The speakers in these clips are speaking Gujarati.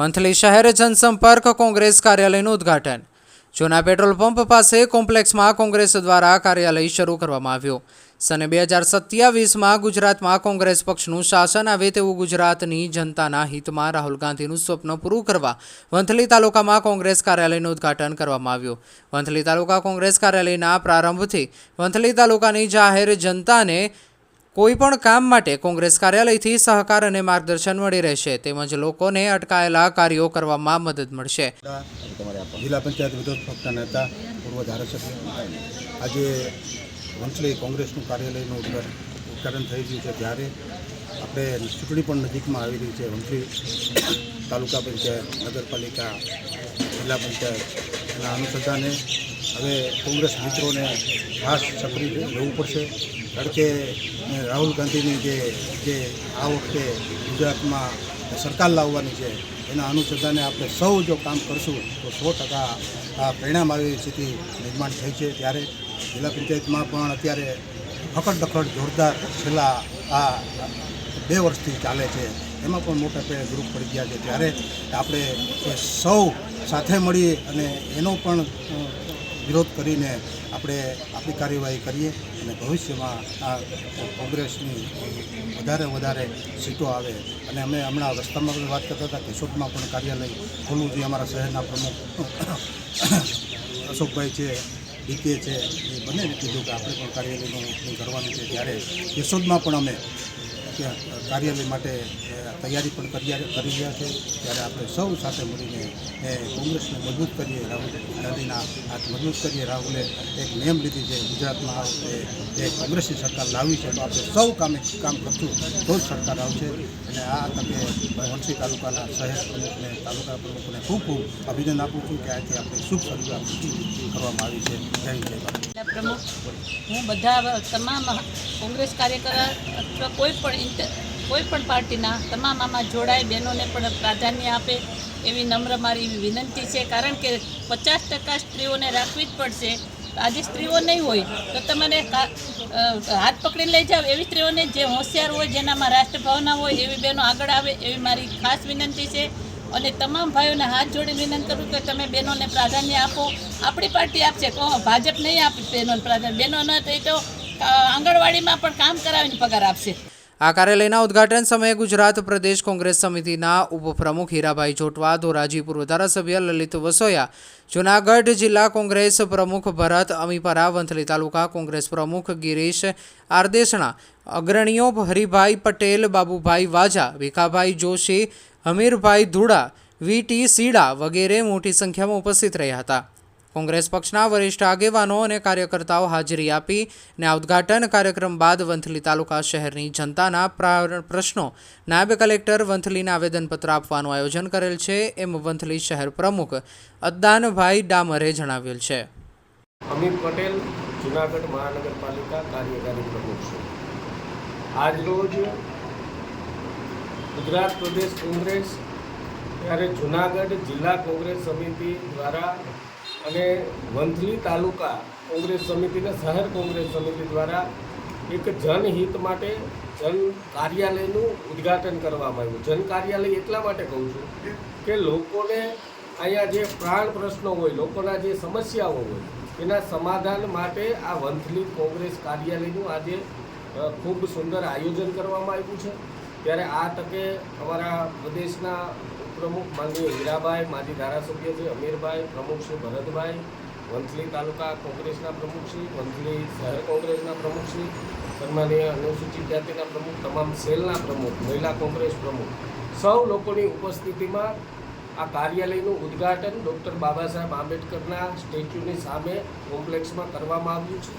મંથલી શહેર જનસંપર્ક કોંગ્રેસ કાર્યાલયનું ઉદ્ઘાટન. જૂના પેટ્રોલ પંપ પાસે કોમ્પ્લેક્સમાં કોંગ્રેસ દ્વારા કાર્યાલય શરૂ કરવામાં આવ્યું. સને બે હજાર સત્યાવીસમાં ગુજરાતમાં કોંગ્રેસ પક્ષનું શાસન આવે તેવું ગુજરાતની જનતાના હિતમાં રાહુલ ગાંધીનું સ્વપ્ન પૂરું કરવા વંથલી તાલુકામાં કોંગ્રેસ કાર્યાલયનું ઉદ્ઘાટન કરવામાં આવ્યું. વંથલી તાલુકા કોંગ્રેસ કાર્યાલયના પ્રારંભથી વંથલી તાલુકાની જાહેર જનતાને કોઈ પણ કામ માટે કોંગ્રેસ કાર્યાલયથી સહકાર અને માર્ગદર્શન મળી રહેશે તેમજ લોકોને અટકાયેલા કાર્યો કરવામાં મદદ મળશે. જિલ્લા પંચાયત વિરોધ પક્ષના નેતા, પૂર્વ ધારાસભ્ય. આજે વંથલી કોંગ્રેસનું કાર્યાલયનું ઉદઘાટન થઈ રહ્યું છે. ત્યારે આપણે ચૂંટણી પણ નજીકમાં આવી રહી છે. વંથલી તાલુકા પંચાયત, નગરપાલિકા, જિલ્લા પંચાયત. એના અનુસંધાને હવે કોંગ્રેસ મિત્રોને ખાસ સક્રિય રહેવું પડશે. કે રાહુલ ગાંધીની જે જે આ વખતે ગુજરાતમાં સરકાર લાવવાની છે, એના અનુસંધાને આપણે સૌ જો કામ કરશું, તો સો ટકા પરિણામ આવી સ્થિતિ નિર્માણ થઈ છે. ત્યારે જિલ્લા પંચાયતમાં પણ અત્યારે ફકડ દખડ જોરદાર છેલ્લા આ બે વર્ષથી ચાલે છે. એમાં પણ મોટા પાયે ગ્રુપ પડી ગયા છે. ત્યારે આપણે સૌ સાથે મળી અને એનો પણ વિરોધ કરીને આપણે આપણી કાર્યવાહી કરીએ અને ભવિષ્યમાં આ કોંગ્રેસની વધારે વધારે સીટો આવે. અને અમે હમણાં રસ્તામાં પણ વાત કરતા હતા કેશોદમાં પણ કાર્યાલય ખોલવું જોઈએ અમારા શહેરના પ્રમુખ અશોકભાઈ છે ડીકે છે, એ બંનેને કીધું કે આપણે પણ કાર્યાલયનું ઓપનિંગ કરવાનું છે. ત્યારે કેશોદમાં પણ અમે કાર્યાલય માટે તૈયારી પણ કરી રહ્યા છે. ત્યારે આપણે સૌ સાથે મળીને, એ, કોંગ્રેસને મજબૂત કરીએ, રાહુલ ગાંધીના હાથ મજબૂત કરીએ. રાહુલે એક નિયમ લીધી છે, ગુજરાતમાં આ વખતે એ કોંગ્રેસની સરકાર લાવી છે. તો આપણે સૌ કામે કામ કરશું, તો જ સરકાર આવશે. અને આ તકે વંશી તાલુકાના શહેર પ્રમુખને, તાલુકા પ્રમુખને ખૂબ ખૂબ અભિનંદન આપું છું કે આજે આપણે શુભ શરૂઆત કરવામાં આવી છે. જય જય પ્રમુખ હું બધા તમામ કોંગ્રેસ કાર્યકર અથવા કોઈ પણ ઇન્ટર કોઈ પણ પાર્ટીના તમામ આમાં જોડાય, બહેનોને પણ પ્રાધાન્ય આપે એવી નમ્ર મારી વિનંતી છે. કારણ કે પચાસ ટકા સ્ત્રીઓને રાખવી જ પડશે. આજે સ્ત્રીઓ નહીં હોય તો તમારે કા- હાથ પકડીને લઈ જાઓ. એવી સ્ત્રીઓને જે હોશિયાર હોય, જેનામાં રાષ્ટ્રભાવના હોય, એવી બહેનો આગળ આવે એવી મારી ખાસ વિનંતી છે. અને તમામ ભાઈઓને હાથ જોડી વિનંતી કરું કે તમે બહેનોને પ્રાધાન્ય આપો. આપણી પાર્ટી આપશે ભાજપ નહીં આપે બહેનોને પ્રાધાન્ય. બહેનો ન થઈ તો આંગણવાડીમાં પણ કામ કરાવીને પગાર આપશે. આ કાર્યાલયના ઉદ્ઘાટન સમયે ગુજરાત પ્રદેશ કોંગ્રેસ સમિતિના ઉપપ્રમુખ હીરાભાઈ જોટવા, ધોરાજી પૂર્વ ધારાસભ્ય લલિત વસોયા, જૂનાગઢ જિલ્લા કોંગ્રેસ પ્રમુખ ભરત અમીપરા, વંથલી તાલુકા કોંગ્રેસ પ્રમુખ ગિરીશ આરદેશણા અગ્રણીઓ હરિભાઈ પટેલ, બાબુભાઈ વાજા, ભીખાભાઈ જોશી હમીરભાઈ ધુડા વીટી સીડા વગેરે મોટી સંખ્યામાં ઉપસ્થિત રહ્યા હતા. કોંગ્રેસ પક્ષના વરિષ્ઠ આગેવાનો અને કાર્યકર્તાઓ હાજરી આપી ને ઉદ્ઘાટન કાર્યક્રમ બાદ વંથલી તાલુકા શહેરની જનતાના પ્રા- પ્રશ્નો નાયબ કલેક્ટર વંથલીને આવેદનપત્ર આપવાનું આયોજન કરેલ છે એમ વંથલી શહેર પ્રમુખ અદ્દાનભાઈ ડામરે જણાવેલ છે. અમિત પટેલ જુનાગઢ મહાનગરપાલિકા કાર્યકારી પ્રમુખ છું. આજરોજ ગુજરાત પ્રદેશ કોંગ્રેસ ત્યારે જુનાગઢ જિલ્લા કોંગ્રેસ સમિતિ દ્વારા અને વંથલી તાલુકા કોંગ્રેસ સમિતિ શહેર કોંગ્રેસ સમિતિ દ્વારા એક જનહિત માટે જન કાર્યાલયનું ઉદ્ઘાટન કરવામાં આવ્યું. જન કાર્યાલય એટલા માટે કહું છું કે લોકોને અહીંયા જે પ્રાણ પ્રશ્નો હોય, લોકોના જે સમસ્યાઓ હોય, એના સમાધાન માટે આ વંથલી કોંગ્રેસ કાર્યાલયનું આજે ખૂબ સુંદર આયોજન કરવામાં આવ્યું છે. ત્યારે આ તકે અમારા પ્રદેશના પ્રમુખ માનનીય હીરાભાઈ માજી ધારાસભ્ય છે અમીરભાઈ, પ્રમુખ શ્રી ભરતભાઈ, વંથલી તાલુકા કોંગ્રેસના પ્રમુખ શ્રી, વંથલી શહેર કોંગ્રેસના પ્રમુખ શ્રી, સન્માનીય અનુસૂચિત જાતિના પ્રમુખ, તમામ સેલના પ્રમુખ, મહિલા કોંગ્રેસ પ્રમુખ. સૌ લોકોની ઉપસ્થિતિમાં આ કાર્યાલયનું ઉદ્ઘાટન ડૉક્ટર બાબા સાહેબ આંબેડકરના સ્ટેચ્યુની સામે કોમ્પ્લેક્સમાં કરવામાં આવ્યું છે.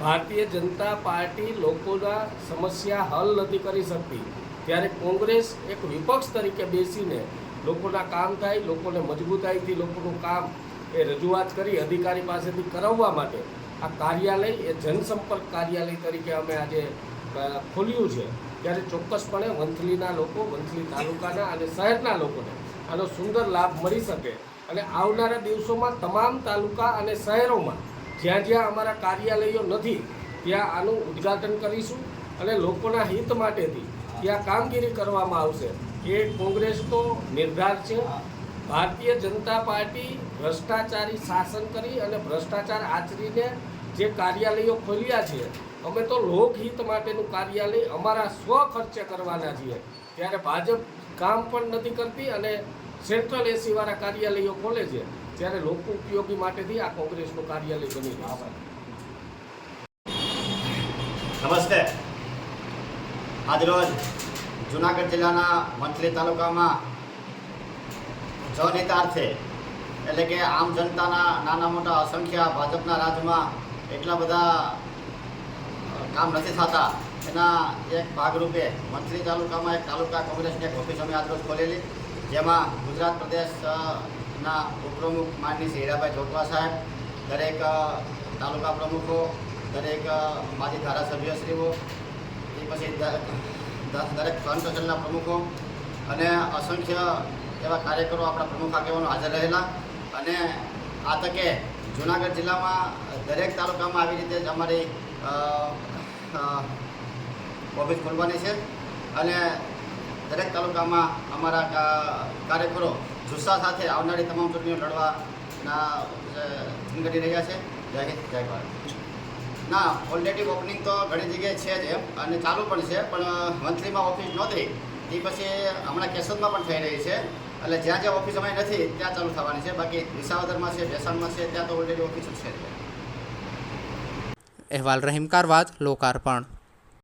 ભારતીય જનતા પાર્ટી લોકોના સમસ્યા હલ નથી કરી શકતી. ત્યારે કોંગ્રેસ એક વિપક્ષ તરીકે બેસીને લોકોના કામ થાય, લોકોને મજબૂતાઈથી લોકોનું કામ એ રજૂઆત કરી અધિકારી પાસેથી કરાવવા માટે આ કાર્યાલય એ જનસંપર્ક કાર્યાલય તરીકે અમે આજે ખોલ્યું છે. ત્યારે ચોક્કસપણે વંથલીના લોકો, વંથલી તાલુકાના અને શહેરના લોકોને આનો સુંદર લાભ મળી શકે. અને આવનારા દિવસોમાં તમામ તાલુકા અને શહેરોમાં જ્યાં જ્યાં અમારા કાર્યાલયો નથી, ત્યાં આનું ઉદ્ઘાટન કરીશું અને લોકોના હિત માટેથી ત્યાં કામગીરી કરવામાં આવશે. એ કોંગ્રેસનો નિર્ધાર છે. ભારતીય જનતા પાર્ટી ભ્રષ્ટાચારી શાસન કરી અને ભ્રષ્ટાચાર આચરીને જે કાર્યાલયો ખોલ્યા છે, અમે તો લોકહિત માટેનું કાર્યાલય અમારા સ્વ ખર્ચે કરવાના છીએ. ત્યારે ભાજપ કામ પણ નથી કરતી અને સેન્ટ્રલ એસીવાળા કાર્યાલયો ખોલે છે. ત્યારે લોકો ઉપયોગી માટેથી આ કોંગ્રેસનું કાર્યાલય બની રહ્યું નમસ્તે. આજરોજ જુનાગઢ જિલ્લાના વંથલી તાલુકામાં જનહિતાર્થે એટલે કે આમ જનતાના નાના મોટા અસંખ્ય ભાજપના રાજમાં એટલા બધા કામ નથી થતા, એના એક ભાગરૂપે મંથલી તાલુકામાં એક તાલુકા કોંગ્રેસની એક ઓફિસ અમે આજરોજ ખોલેલી, જેમાં ગુજરાત પ્રદેશના ઉપપ્રમુખ માનની શ્રી હીરાભાઈ જોટવા સાહેબ, દરેક તાલુકા પ્રમુખો, દરેક માજી ધારાસભ્યશ્રીઓ પછી દરેક કોન્સ્ટિટ્યુશનના પ્રમુખો અને અસંખ્ય એવા કાર્યકરો આપણા પ્રમુખ આગેવાનો હાજર રહેલા અને આ તકે જુનાગઢ જિલ્લામાં દરેક તાલુકામાં આવી રીતે જ અમારી ઓફિસ ખોલવાની છે અને દરેક તાલુકામાં અમારા કાર્યકરો જુસ્સા સાથે આવનારી તમામ ચૂંટણીઓ લડવાના સંગઠી રહ્યા છે. જય હિન્દ, જય ભારત. ના ઓલરેડી ઓપનિંગ તો ઘણી જગ્યાએ છે જ એમ, અને ચાલુ પણ છે, પણ મંથલીમાં ઓફિસ નહોતી. એ પછી હમણાં કેશોદમાં પણ થઈ રહી છે. એટલે જ્યાં જ્યાં ઓફિસ અમારી નથી, ત્યાં ચાલુ થવાની છે. બાકી વિસાવદરમાં છે, ભેસાણમાં છે, ત્યાં તો ઓલરેડી ઓફિસ છે. અહેવાલ, રહીમ કારવાદ લોકાર્પણ.